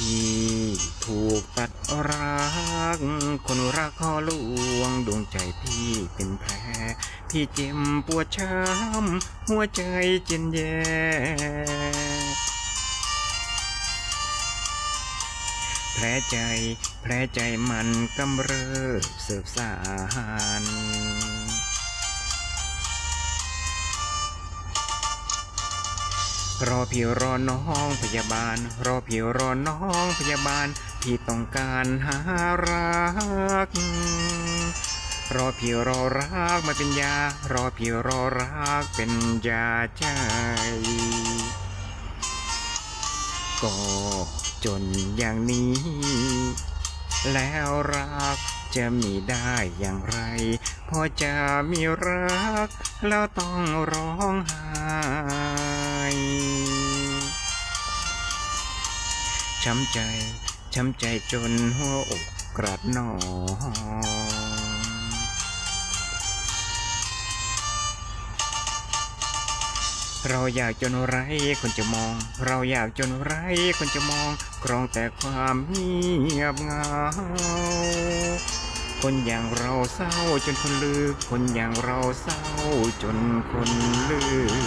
พี่ถูกตัดรัก คนรักขอลวงดวงใจพี่เป็นแผลพี่เจ็บปวดช้ำหัวใจเจนแย่แผลใจ แผลใจมันกำเริบเสิบสาร รอพี่รอน้องพยาบาล รอพี่รอน้องพยาบาล พี่ต้องการหารัก รอพี่รอรักมาเป็นยา รอพี่รอรักเป็นยาใจ ก็จนอย่างนี้ แล้วรักจะมีได้อย่างไร พอจะมีรัก แล้วต้องร้องไห้ ช้ำใจ ช้ำใจจนหัวอกกระดหนองเราอยากจนไรคนจะมอง เราอยากจนไรคนจะมอง ครองแต่ความเงียบเงา คนอย่างเราเศร้าจนคนลือ คนอย่างเราเศร้าจนคนลือ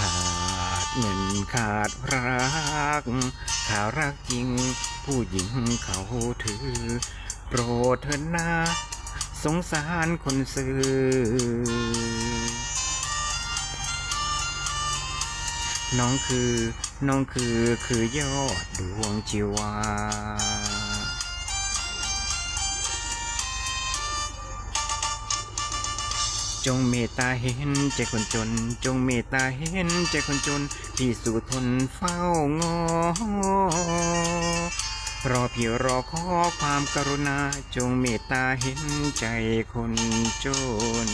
ขาดเงินขาดรักขารักจริง ผู้หญิงเขาถือ โปรดเถิดนาสงสารคนซื้อ น้องคือ น้องคือคือยอดดวงชีวา จงเมตตาเห็นใจคนจน จงเมตตาเห็นใจคนจน พี่สู่ทนเฝ้างอรอพี่รอขอความกรุณา จงเมตตาเห็นใจคนจน